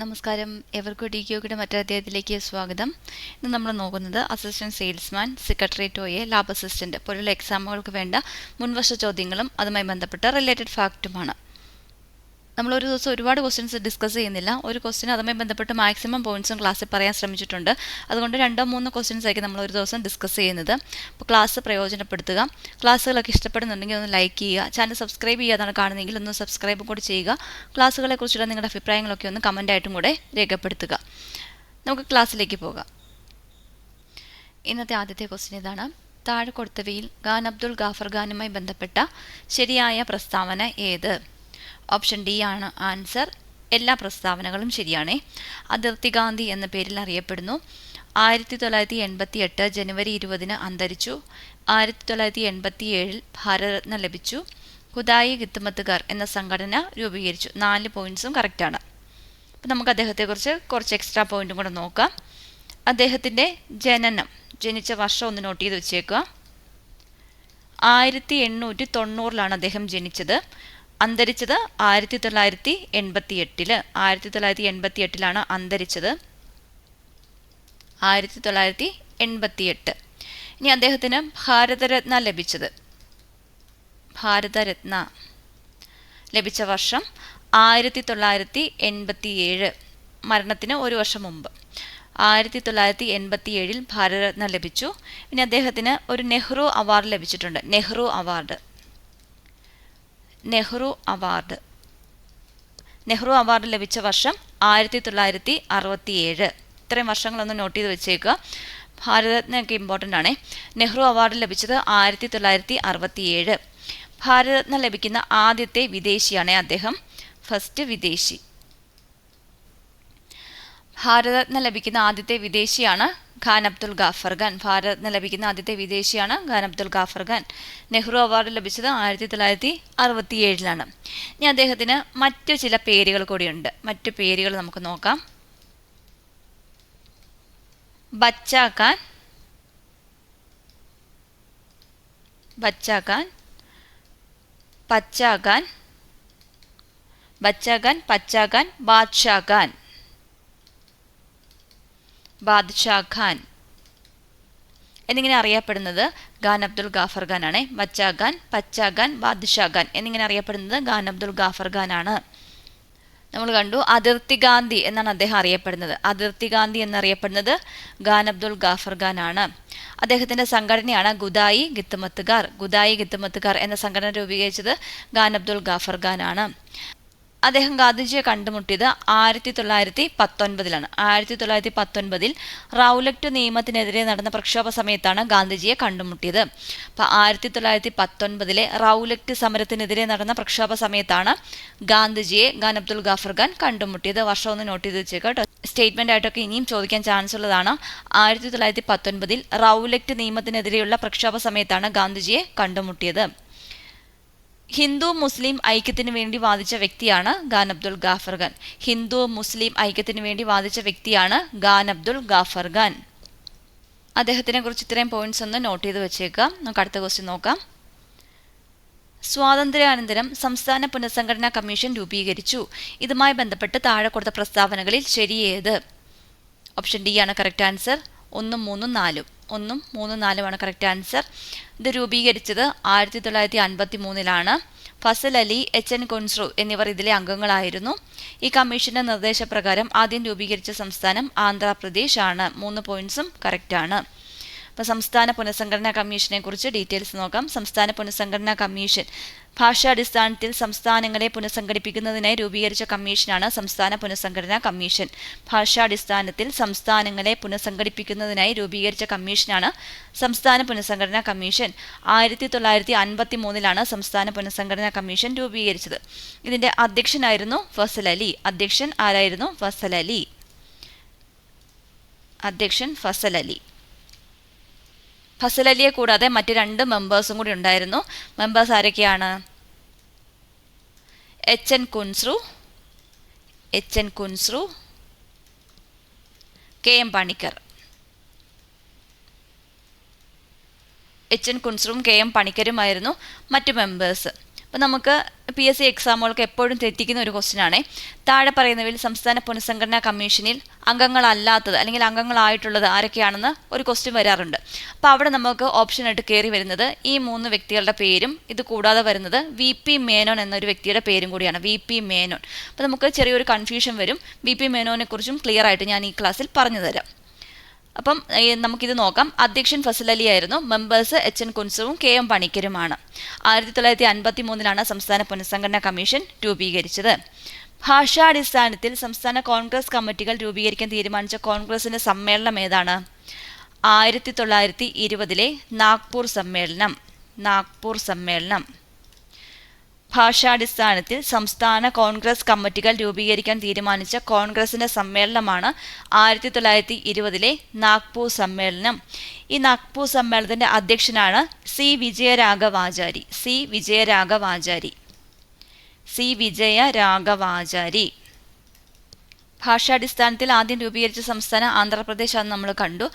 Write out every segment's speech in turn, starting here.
നമസ്കാരം. എവർക്കും ഡി ക്യൂക്കിയുടെ മറ്റൊരു അധ്യായത്തിലേക്ക് സ്വാഗതം. ഇന്ന് നമ്മൾ നോക്കുന്നത് അസിസ്റ്റന്റ് സെയിൽസ്മാൻ സെക്രട്ടേറിയറ്റ് ഒയെ ലാബ് അസിസ്റ്റന്റ് പോലുള്ള എക്സാമുകൾക്ക് വേണ്ട മുൻവർഷ ചോദ്യങ്ങളും അതുമായി ബന്ധപ്പെട്ട റിലേറ്റഡ് ഫാക്റ്റുമാണ് നമ്മൾ ഒരു ദിവസം ഒരുപാട് ക്വസ്റ്റ്യൻസ് ഡിസ്കസ് ചെയ്യുന്നില്ല. ഒരു ക്വസ്റ്റ്യൻ അതുമായി ബന്ധപ്പെട്ട് മാക്സിമം പോയിന്റ്സും ക്ലാസ്സിൽ പറയാൻ ശ്രമിച്ചിട്ടുണ്ട്. അതുകൊണ്ട് രണ്ടോ മൂന്നോ ക്വസ്റ്റ്യൻസ് ആയിരിക്കും നമ്മൾ ഒരു ദിവസം ഡിസ്കസ് ചെയ്യുന്നത്. അപ്പോൾ ക്ലാസ് പ്രയോജനപ്പെടുത്തുക. ക്ലാസ്സുകളൊക്കെ ഇഷ്ടപ്പെടുന്നുണ്ടെങ്കിൽ ഒന്ന് ലൈക്ക് ചെയ്യുക. ചാനൽ സബ്സ്ക്രൈബ് ചെയ്യാതാണ് കാണുന്നതെങ്കിൽ ഒന്ന് സബ്സ്ക്രൈബ് കൂടി ചെയ്യുക. ക്ലാസ്സുകളെ കുറിച്ചുള്ള നിങ്ങളുടെ അഭിപ്രായങ്ങളൊക്കെ ഒന്ന് കമന്റായിട്ടും കൂടെ രേഖപ്പെടുത്തുക. നമുക്ക് ക്ലാസ്സിലേക്ക് പോകാം. ഇന്നത്തെ ആദ്യത്തെ ക്വസ്റ്റ്യൻ ഇതാണ്. താഴെ കൊടുത്തവയിൽ ഖാൻ അബ്ദുൾ ഗാഫർ ഖാനുമായി ബന്ധപ്പെട്ട ശരിയായ പ്രസ്താവന ഏത്? ഓപ്ഷൻ ഡി ആണ് ആൻസർ. എല്ലാ പ്രസ്താവനകളും ശരിയാണേ. അതിർത്തി ഗാന്ധി എന്ന പേരിൽ അറിയപ്പെടുന്നു. ആയിരത്തി തൊള്ളായിരത്തി എൺപത്തി എട്ട് ജനുവരി ഇരുപതിന് അന്തരിച്ചു. ആയിരത്തി തൊള്ളായിരത്തി എൺപത്തി ഏഴിൽ ഭാരതരത്ന ലഭിച്ചു. ഖുദായി ഗിത്തുമത്തുകാർ എന്ന സംഘടന രൂപീകരിച്ചു. നാല് പോയിന്റ്സും കറക്റ്റാണ് അപ്പം നമുക്ക് അദ്ദേഹത്തെക്കുറിച്ച് കുറച്ച് എക്സ്ട്രാ പോയിന്റും കൂടെ നോക്കാം. അദ്ദേഹത്തിന്റെ ജനനം ജനിച്ച വർഷം ഒന്ന് നോട്ട് ചെയ്ത് വെച്ചേക്കുക. ആയിരത്തി എണ്ണൂറ്റി തൊണ്ണൂറിലാണ് അദ്ദേഹം ജനിച്ചത്. അന്തരിച്ചത് ആയിരത്തി തൊള്ളായിരത്തി എൺപത്തി എട്ടിൽ ആയിരത്തി തൊള്ളായിരത്തി എൺപത്തി എട്ടിലാണ് അന്തരിച്ചത്. ആയിരത്തി തൊള്ളായിരത്തി എൺപത്തി എട്ട് ഇനി അദ്ദേഹത്തിന് ഭാരതരത്ന ലഭിച്ചത്. ഭാരതരത്ന ലഭിച്ച വർഷം ആയിരത്തി തൊള്ളായിരത്തി എൺപത്തി ഏഴ് മരണത്തിന് ഒരു വർഷം മുമ്പ്. ആയിരത്തി തൊള്ളായിരത്തി എൺപത്തി ഏഴിൽ ഭാരതരത്ന ലഭിച്ചു. ഇനി അദ്ദേഹത്തിന് ഒരു നെഹ്റു അവാർഡ് ലഭിച്ചിട്ടുണ്ട്. Nehru award. Nehru award. Nehru award ലഭിച്ച വർഷം ആയിരത്തി തൊള്ളായിരത്തി അറുപത്തി ഏഴ് ഇത്രയും വർഷങ്ങളൊന്ന് നോട്ട് ചെയ്ത് വെച്ചേക്കുക. ഭാരതരത്നയൊക്കെ ഇമ്പോർട്ടന്റ് ആണേ. നെഹ്റു അവാർഡ് ലഭിച്ചത് ആയിരത്തി തൊള്ളായിരത്തി അറുപത്തി ഏഴ് ഭാരതരത്ന ലഭിക്കുന്ന ആദ്യത്തെ വിദേശിയാണ് അദ്ദേഹം. ഫസ്റ്റ് വിദേശി. ഭാരതരത്ന ലഭിക്കുന്ന ആദ്യത്തെ വിദേശിയാണ് ഖാൻ അബ്ദുൽ ഗാഫർ ഖാൻ. ഭാരതരത്ന ലഭിക്കുന്ന ആദ്യത്തെ വിദേശിയാണ് ഖാൻ അബ്ദുൽ ഗാഫർ ഖാൻ. നെഹ്റു അവാർഡ് ലഭിച്ചത് ആയിരത്തി തൊള്ളായിരത്തി അറുപത്തി ഏഴിലാണ് ഇനി അദ്ദേഹത്തിന് മറ്റു ചില പേരുകൾ കൂടിയുണ്ട്. മറ്റു പേരുകൾ നമുക്ക് നോക്കാം. ബച്ച ഖാൻ. ബച്ച ഖാൻ. പച്ച ഖാൻ. ബച്ച ഖാൻ പച്ച ഖാൻ ബാദ്ഷാ ഖാൻ. ബാദ്ഷാ ഖാൻ എന്നിങ്ങനെ അറിയപ്പെടുന്നത് ഖാൻ അബ്ദുൽ ഗാഫർ ഖാൻ ആണ് ബച്ചാ ഖാൻ പച്ച ഖാൻ ബാദ്ഷാ ഖാൻ എന്നിങ്ങനെ അറിയപ്പെടുന്നത് ഖാൻ അബ്ദുൽ ഗാഫർ ഖാൻ ആണ് നമ്മൾ കണ്ടു അതിർത്തി ഗാന്ധി എന്നാണ് അദ്ദേഹം അറിയപ്പെടുന്നത്. അതിർത്തി ഗാന്ധി എന്നറിയപ്പെടുന്നത് ഖാൻ അബ്ദുൽ ഗാഫർ ഖാൻ ആണ് അദ്ദേഹത്തിന്റെ സംഘടനയാണ് ഗുദായി ഗിത്തുമത്തുകാർ. ഗുദായി ഗിത്തുമത്തുകാർ എന്ന സംഘടന രൂപീകരിച്ചത് ഖാൻ അബ്ദുൽ ഗാഫർ ഖാൻ ആണ് അദ്ദേഹം ഗാന്ധിജിയെ കണ്ടുമുട്ടിയത് ആയിരത്തി തൊള്ളായിരത്തി പത്തൊൻപതിലാണ് ആയിരത്തി തൊള്ളായിരത്തി പത്തൊൻപതിൽ റൗലക്റ്റ് നിയമത്തിനെതിരെ നടന്ന പ്രക്ഷോഭ സമയത്താണ് ഗാന്ധിജിയെ കണ്ടുമുട്ടിയത്. അപ്പോൾ ആയിരത്തി തൊള്ളായിരത്തി പത്തൊൻപതിലെ റൗലക്റ്റ് സമരത്തിനെതിരെ നടന്ന പ്രക്ഷോഭ സമയത്താണ് ഗാന്ധിജിയെ ഖാൻ അബ്ദുൽ ഗാഫർ ഖാൻ കണ്ടുമുട്ടിയത്. വർഷം ഒന്ന് നോട്ട് ചെയ്ത് വെച്ചേക്കാം കേട്ടോ. സ്റ്റേറ്റ്മെന്റ് ആയിട്ടൊക്കെ ഇനിയും ചോദിക്കാൻ ചാൻസ് ഉള്ളതാണ്. ആയിരത്തി തൊള്ളായിരത്തി പത്തൊൻപതിൽ റൗലക്റ്റ് നിയമത്തിനെതിരെയുള്ള പ്രക്ഷോഭ സമയത്താണ് ഗാന്ധിജിയെ കണ്ടുമുട്ടിയത്. ഹിന്ദു മുസ്ലിം ഐക്യത്തിന് വേണ്ടി വാദിച്ച വ്യക്തിയാണ് ഖാൻ അബ്ദുൽ ഗാഫർ ഖാൻ. ഹിന്ദു മുസ്ലിം ഐക്യത്തിന് വേണ്ടി വാദിച്ച വ്യക്തിയാണ് ഖാൻ അബ്ദുൽ ഗാഫർ ഖാൻ. അദ്ദേഹത്തിനെ കുറിച്ച് ഇത്രയും പോയിന്റ്സ് ഒന്ന് നോട്ട് ചെയ്ത് വെച്ചേക്കാം. നമുക്ക് അടുത്ത ക്വസ്റ്റ്യൻ നോക്കാം. സ്വാതന്ത്ര്യാനന്തരം സംസ്ഥാന പുനഃസംഘടനാ കമ്മീഷൻ രൂപീകരിച്ചു. ഇതുമായി ബന്ധപ്പെട്ട് താഴെ കൊടുത്ത പ്രസ്താവനകളിൽ ശരിയേത്? ഓപ്ഷൻ ഡി ആണ് കറക്റ്റ് ആൻസർ ഒന്നും മൂന്നും നാലും. ഒന്നും മൂന്നും നാലുമാണ് കറക്റ്റ് ആൻസർ ഇത് രൂപീകരിച്ചത് ആയിരത്തി തൊള്ളായിരത്തി അൻപത്തി മൂന്നിലാണ് ഫസൽ അലി എച്ച് എൻ കൊൻസ്രു എന്നിവർ ഇതിലെ അംഗങ്ങളായിരുന്നു. ഈ കമ്മീഷന്റെ നിർദ്ദേശപ്രകാരം ആദ്യം രൂപീകരിച്ച സംസ്ഥാനം ആന്ധ്രാപ്രദേശ് ആണ് മൂന്ന് പോയിന്റ്സും കറക്റ്റാണ് അപ്പോൾ സംസ്ഥാന പുനഃസംഘടനാ കമ്മീഷനെ കുറിച്ച് ഡീറ്റെയിൽസ് നോക്കാം. സംസ്ഥാന പുനഃസംഘടനാ കമ്മീഷൻ ഭാഷാടിസ്ഥാനത്തിൽ സംസ്ഥാനങ്ങളെ പുനഃസംഘടിപ്പിക്കുന്നതിനായി രൂപീകരിച്ച കമ്മീഷനാണ് സംസ്ഥാന പുനഃസംഘടനാ കമ്മീഷൻ. ഭാഷാടിസ്ഥാനത്തിൽ സംസ്ഥാനങ്ങളെ പുനഃസംഘടിപ്പിക്കുന്നതിനായി രൂപീകരിച്ച കമ്മീഷനാണ് സംസ്ഥാന പുനഃസംഘടനാ കമ്മീഷൻ. ആയിരത്തി തൊള്ളായിരത്തി അൻപത്തി മൂന്നിലാണ് സംസ്ഥാന പുനഃസംഘടനാ കമ്മീഷൻ രൂപീകരിച്ചത്. ഇതിന്റെ അധ്യക്ഷനായിരുന്നു ഫസൽ അലി അധ്യക്ഷൻ ആരായിരുന്നു? ഫസൽ അലി അധ്യക്ഷൻ ഫസൽ അലി ഫസൽ അലിയെ കൂടാതെ മറ്റ് രണ്ട് മെമ്പേഴ്സും കൂടി ഉണ്ടായിരുന്നു. മെമ്പേഴ്സ് ആരൊക്കെയാണ്? H N Kunzru H N Kunzru K M Panikkar H N കുൻസ്രുവും K M പണിക്കരുമായിരുന്നു മറ്റ് മെമ്പേഴ്സ് അപ്പം നമുക്ക് പി എസ് സി എക്സാമുകൾക്ക് എപ്പോഴും തെറ്റിക്കുന്ന ഒരു ക്വസ്റ്റ്യൻ ആണ്. താഴെ പറയുന്നവയിൽ സംസ്ഥാന പുനഃസംഘടനാ കമ്മീഷനിൽ അംഗങ്ങളല്ലാത്തത് അല്ലെങ്കിൽ അംഗങ്ങളായിട്ടുള്ളത് ആരൊക്കെയാണെന്ന് ഒരു ക്വസ്റ്റ്യൻ വരാറുണ്ട്. അപ്പോൾ അവിടെ നമുക്ക് ഓപ്ഷനായിട്ട് കയറി വരുന്നത് ഈ മൂന്ന് വ്യക്തികളുടെ പേരും ഇത് കൂടാതെ വരുന്നത് വി പി മേനോൻ എന്നൊരു വ്യക്തിയുടെ പേരും കൂടിയാണ് വി പി മേനോൻ. അപ്പോൾ നമുക്ക് ചെറിയൊരു കൺഫ്യൂഷൻ വരും. വി പി മേനോനെ കുറിച്ചും ക്ലിയർ ആയിട്ട് ഞാൻ ഈ ക്ലാസ്സിൽ പറഞ്ഞു തരാം അപ്പം നമുക്കിത് നോക്കാം. അധ്യക്ഷൻ ഫസൽ അലി ആയിരുന്നു. മെമ്പേഴ്സ് എച്ച് എൻ കുൻസവും കെ എം പണിക്കരുമാണ്. ആയിരത്തി തൊള്ളായിരത്തി അൻപത്തി മൂന്നിലാണ് സംസ്ഥാന പുനഃസംഘടനാ കമ്മീഷൻ രൂപീകരിച്ചത്. ഭാഷാടിസ്ഥാനത്തിൽ സംസ്ഥാന കോൺഗ്രസ് കമ്മിറ്റികൾ രൂപീകരിക്കാൻ തീരുമാനിച്ച കോൺഗ്രസിന്റെ സമ്മേളനം ഏതാണ്? ആയിരത്തി തൊള്ളായിരത്തി ഇരുപതിലെ നാഗ്പൂർ സമ്മേളനം. നാഗ്പൂർ സമ്മേളനം. ഭാഷാടിസ്ഥാനത്തിൽ സംസ്ഥാന കോൺഗ്രസ് കമ്മിറ്റികൾ രൂപീകരിക്കാൻ തീരുമാനിച്ച കോൺഗ്രസിന്റെ സമ്മേളനമാണ് ആയിരത്തി തൊള്ളായിരത്തി ഇരുപതിലെ നാഗ്പൂർ സമ്മേളനം. ഈ നാഗ്പൂർ സമ്മേളനത്തിന്റെ അധ്യക്ഷനാണ് C Vijayaraghavachari. C Vijayaraghavachari. C Vijayaraghavachari. ഭാഷാടിസ്ഥാനത്തിൽ ആദ്യം രൂപീകരിച്ച സംസ്ഥാനം ആന്ധ്രാപ്രദേശ് ആണെന്ന് നമ്മൾ കണ്ടു.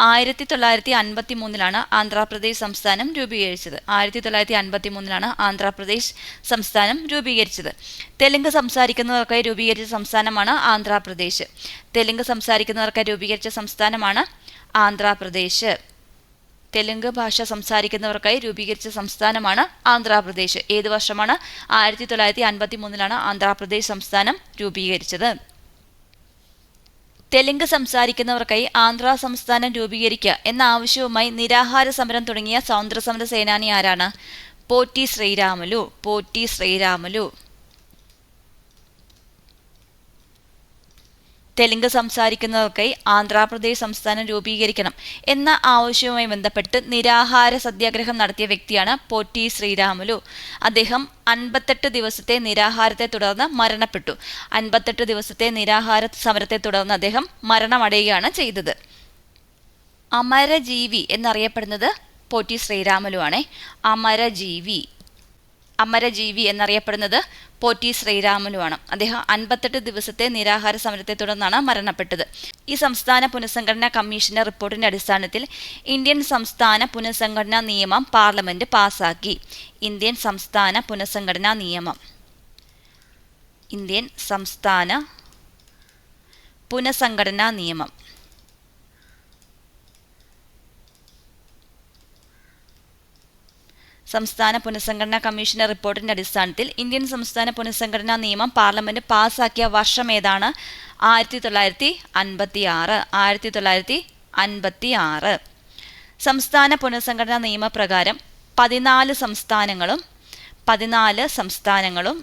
ആയിരത്തി തൊള്ളായിരത്തി അൻപത്തി മൂന്നിലാണ് ആന്ധ്രാപ്രദേശ് സംസ്ഥാനം രൂപീകരിച്ചത്. ആയിരത്തി തൊള്ളായിരത്തി അൻപത്തി മൂന്നിലാണ് ആന്ധ്രാപ്രദേശ് സംസ്ഥാനം രൂപീകരിച്ചത്. തെലുങ്ക് സംസാരിക്കുന്നവർക്കായി രൂപീകരിച്ച സംസ്ഥാനമാണ് ആന്ധ്രാപ്രദേശ്. തെലുങ്ക് സംസാരിക്കുന്നവർക്കായി രൂപീകരിച്ച സംസ്ഥാനമാണ് ആന്ധ്രാപ്രദേശ്. തെലുങ്ക് ഭാഷ സംസാരിക്കുന്നവർക്കായി രൂപീകരിച്ച സംസ്ഥാനമാണ് ആന്ധ്രാപ്രദേശ്. ഏത് വർഷമാണ്? ആയിരത്തി തൊള്ളായിരത്തി അൻപത്തി മൂന്നിലാണ് ആന്ധ്രാപ്രദേശ് സംസ്ഥാനം രൂപീകരിച്ചത്. തെലുങ്ക് സംസാരിക്കുന്നവർക്കായി ആന്ധ്ര സംസ്ഥാനം രൂപീകരിക്കുക എന്ന ആവശ്യവുമായി നിരാഹാര സമരം തുടങ്ങിയ സ്വാതന്ത്ര്യ സമര സേനാനി ആരാണ് പോറ്റി ശ്രീരാമലു പോറ്റി ശ്രീരാമലു. തെലുങ്ക് സംസാരിക്കുന്നവർക്കായി ആന്ധ്രാപ്രദേശ് സംസ്ഥാനം രൂപീകരിക്കണം എന്ന ആവശ്യവുമായി ബന്ധപ്പെട്ട് നിരാഹാര സത്യാഗ്രഹം നടത്തിയ വ്യക്തിയാണ് പോറ്റി ശ്രീരാമുലു. അദ്ദേഹം അൻപത്തെട്ട് ദിവസത്തെ നിരാഹാരത്തെ തുടർന്ന് മരണപ്പെട്ടു. അൻപത്തെട്ട് ദിവസത്തെ നിരാഹാര സമരത്തെ തുടർന്ന് അദ്ദേഹം മരണമടയുകയാണ് ചെയ്തത്. അമരജീവി എന്നറിയപ്പെടുന്നത് പോറ്റി ശ്രീരാമലു ആണേ അമരജീവി അമരജീവി എന്നറിയപ്പെടുന്നത് പോറ്റി ശ്രീരാമനുമാണ് അദ്ദേഹം അൻപത്തെട്ട് ദിവസത്തെ നിരാഹാര സമരത്തെ തുടർന്നാണ് മരണപ്പെട്ടത്. ഈ സംസ്ഥാന പുനഃസംഘടനാ കമ്മീഷന്റെ റിപ്പോർട്ടിന്റെ അടിസ്ഥാനത്തിൽ ഇന്ത്യൻ സംസ്ഥാന പുനഃസംഘടനാ നിയമം പാർലമെന്റ് പാസാക്കി. ഇന്ത്യൻ സംസ്ഥാന പുനഃസംഘടനാ നിയമം. ഇന്ത്യൻ സംസ്ഥാന പുനഃസംഘടനാ നിയമം. സംസ്ഥാന പുനഃസംഘടനാ കമ്മീഷന്റെ റിപ്പോർട്ടിന്റെ അടിസ്ഥാനത്തിൽ ഇന്ത്യൻ സംസ്ഥാന പുനഃസംഘടനാ നിയമം പാർലമെന്റ് പാസാക്കിയ വർഷം ഏതാണ്? ആയിരത്തി തൊള്ളായിരത്തി അൻപത്തി ആറ് ആയിരത്തി തൊള്ളായിരത്തി അൻപത്തി ആറ് സംസ്ഥാന പുനഃസംഘടനാ നിയമപ്രകാരം പതിനാല് സംസ്ഥാനങ്ങളും പതിനാല് സംസ്ഥാനങ്ങളും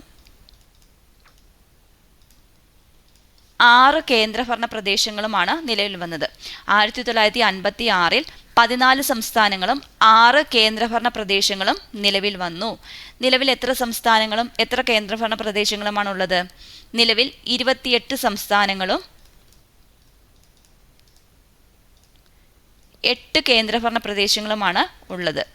ആറ് കേന്ദ്രഭരണ പ്രദേശങ്ങളുമാണ് നിലവിൽ വന്നത്. ആയിരത്തി തൊള്ളായിരത്തി അൻപത്തി ആറിൽ പതിനാല് സംസ്ഥാനങ്ങളും ആറ് കേന്ദ്രഭരണ പ്രദേശങ്ങളും നിലവിൽ വന്നു. നിലവിൽ എത്ര സംസ്ഥാനങ്ങളും എത്ര കേന്ദ്രഭരണ പ്രദേശങ്ങളുമാണ് ഉള്ളത്? നിലവിൽ ഇരുപത്തിയെട്ട് സംസ്ഥാനങ്ങളും എട്ട് കേന്ദ്രഭരണ പ്രദേശങ്ങളുമാണ് ഉള്ളത്.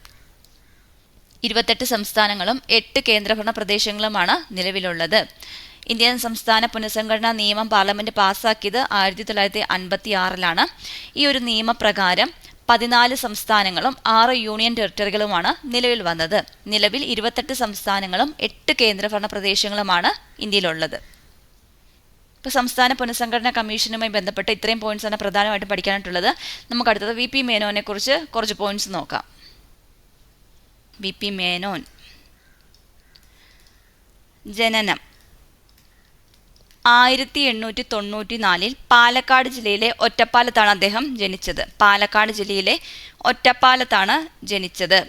ഇരുപത്തെട്ട് സംസ്ഥാനങ്ങളും എട്ട് കേന്ദ്രഭരണ പ്രദേശങ്ങളുമാണ് നിലവിലുള്ളത്. ഇന്ത്യൻ സംസ്ഥാന പുനഃസംഘടനാ നിയമം പാർലമെന്റ് പാസ്സാക്കിയത് ആയിരത്തി തൊള്ളായിരത്തി അൻപത്തി ആറിലാണ് ഈ ഒരു നിയമപ്രകാരം പതിനാല് സംസ്ഥാനങ്ങളും ആറ് യൂണിയൻ ടെറിട്ടറികളുമാണ് നിലവിൽ വന്നത്. നിലവിൽ ഇരുപത്തെട്ട് സംസ്ഥാനങ്ങളും എട്ട് കേന്ദ്രഭരണ പ്രദേശങ്ങളുമാണ് ഇന്ത്യയിലുള്ളത്. ഇപ്പോൾ സംസ്ഥാന പുനഃസംഘടനാ കമ്മീഷനുമായി ബന്ധപ്പെട്ട് ഇത്രയും പോയിന്റ്സ് ആണ് പ്രധാനമായിട്ടും പഠിക്കാനായിട്ടുള്ളത്. നമുക്ക് അടുത്തത് വി പി മേനോനെ കുറിച്ച് കുറച്ച് പോയിന്റ്സ് നോക്കാം. V P Menon. ജനനം. ആയിരത്തി എണ്ണൂറ്റി തൊണ്ണൂറ്റി നാലിൽ പാലക്കാട് ജില്ലയിലെ ഒറ്റപ്പാലത്താണ് അദ്ദേഹം ജനിച്ചത്. പാലക്കാട് ജില്ലയിലെ ഒറ്റപ്പാലത്താണ് ജനിച്ചത്.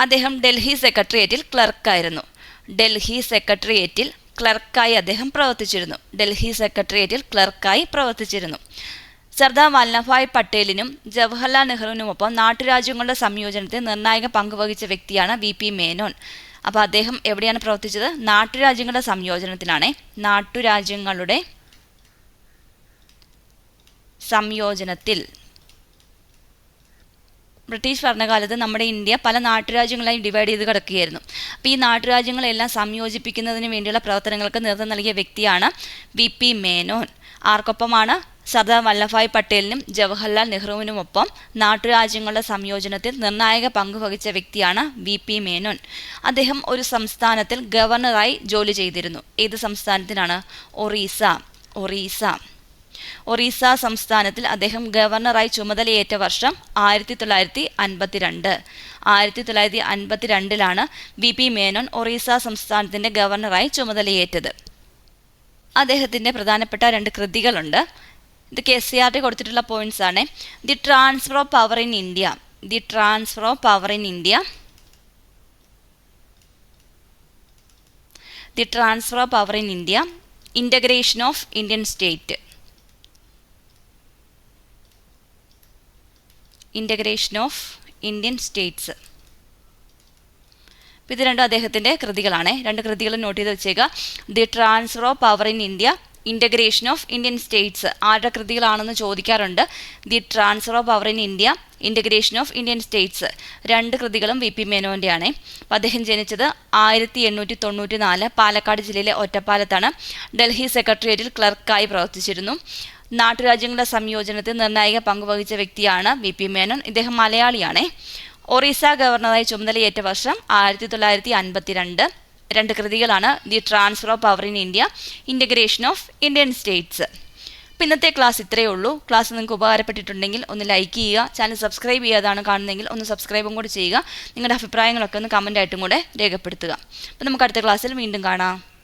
അദ്ദേഹം ഡൽഹി സെക്രട്ടേറിയറ്റിൽ ക്ലർക്കായിരുന്നു. ഡൽഹി സെക്രട്ടേറിയറ്റിൽ ക്ലർക്കായി അദ്ദേഹം പ്രവർത്തിച്ചിരുന്നു. ഡൽഹി സെക്രട്ടേറിയറ്റിൽ ക്ലർക്കായി പ്രവർത്തിച്ചിരുന്നു. സർദാർ വല്ലഭായ് പട്ടേലിനും ജവഹർലാൽ നെഹ്റുവിനുമൊപ്പം നാട്ടുരാജ്യങ്ങളുടെ സംയോജനത്തിൽ നിർണായക പങ്കുവഹിച്ച വ്യക്തിയാണ് വി പി മേനോൻ. അപ്പോൾ അദ്ദേഹം എവിടെയാണ് പ്രവർത്തിച്ചത്? നാട്ടുരാജ്യങ്ങളുടെ സംയോജനത്തിലാണ് നാട്ടുരാജ്യങ്ങളുടെ സംയോജനത്തിൽ. ബ്രിട്ടീഷ് ഭരണകാലത്ത് നമ്മുടെ ഇന്ത്യ പല നാട്ടുരാജ്യങ്ങളായി ഡിവൈഡ് ചെയ്ത് കിടക്കുകയായിരുന്നു. അപ്പോൾ ഈ നാട്ടുരാജ്യങ്ങളെല്ലാം സംയോജിപ്പിക്കുന്നതിന് വേണ്ടിയുള്ള പ്രവർത്തനങ്ങൾക്ക് നേതൃത്വം നൽകിയ വ്യക്തിയാണ് വി പി മേനോൻ. ആർക്കൊപ്പമാണ്? സർദാർ വല്ലഭായ് പട്ടേലിനും ജവഹർലാൽ നെഹ്റുവിനുമൊപ്പം നാട്ടുരാജ്യങ്ങളുടെ സംയോജനത്തിൽ നിർണായക പങ്കുവഹിച്ച വ്യക്തിയാണ് വി പി മേനോൻ. അദ്ദേഹം ഒരു സംസ്ഥാനത്തിൽ ഗവർണറായി ജോലി ചെയ്തിരുന്നു. ഏത് സംസ്ഥാനത്തിനാണ്? ഒറീസ. ഒറീസ. ഒറീസ സംസ്ഥാനത്തിൽ അദ്ദേഹം ഗവർണറായി ചുമതലയേറ്റ വർഷം ആയിരത്തി തൊള്ളായിരത്തി അൻപത്തിരണ്ട് ആയിരത്തി തൊള്ളായിരത്തി അൻപത്തിരണ്ടിലാണ് വി പി മേനോൻ ഒറീസ സംസ്ഥാനത്തിന്റെ ഗവർണറായി ചുമതലയേറ്റത്. അദ്ദേഹത്തിന്റെ പ്രധാനപ്പെട്ട രണ്ട് കൃതികളുണ്ട്. ഇത് കെ സി ആർ ടി കൊടുത്തിട്ടുള്ള പോയിന്റ്സ് ആണ്. The transfer of power in India the transfer of power in India the transfer of power in India integration of Indian state integration of Indian states ഇത് രണ്ടും അദ്ദേഹത്തിന്റെ കൃതികളാണ്. രണ്ട് കൃതികൾ note ചെയ്ത് വെച്ചേക്കുക the transfer of power in India integration of Indian states ആരുടെ കൃതികളാണെന്ന് ചോദിക്കാറുണ്ട്. The transfer of power in India integration of Indian states രണ്ട് കൃതികളും വി പി മേനോന്റെയാണ് അപ്പോൾ അദ്ദേഹം ജനിച്ചത് ആയിരത്തി എണ്ണൂറ്റി തൊണ്ണൂറ്റി നാല് പാലക്കാട് ജില്ലയിലെ ഒറ്റപ്പാലത്താണ്. ഡൽഹി സെക്രട്ടേറിയറ്റിൽ ക്ലർക്കായി പ്രവർത്തിച്ചിരുന്നു. നാട്ടുരാജ്യങ്ങളുടെ സംയോജനത്തിൽ നിർണായക പങ്കുവഹിച്ച വ്യക്തിയാണ് വി പി മേനോൻ. ഇദ്ദേഹം മലയാളിയാണ്. ഒറീസ ഗവർണറായി ചുമതലയേറ്റ വർഷം ആയിരത്തി തൊള്ളായിരത്തി അൻപത്തിരണ്ട് രണ്ട് കൃതികളാണ്. The transfer of power in India integration of Indian states അപ്പോൾ ഇന്നത്തെ ക്ലാസ് ഇത്രയേ ഉള്ളൂ. ക്ലാസ് നിങ്ങൾക്ക് ഉപകാരപ്പെട്ടിട്ടുണ്ടെങ്കിൽ ഒന്ന് ലൈക്ക് ചെയ്യുക. ചാനൽ സബ്സ്ക്രൈബ് ചെയ്യാതാണ് കാണുന്നതെങ്കിൽ ഒന്ന് സബ്സ്ക്രൈബും കൂടി ചെയ്യുക. നിങ്ങളുടെ അഭിപ്രായങ്ങളൊക്കെ ഒന്ന് കമന്റായിട്ടും കൂടെ രേഖപ്പെടുത്തുക. അപ്പോൾ നമുക്ക് അടുത്ത ക്ലാസ്സിൽ വീണ്ടും കാണാം.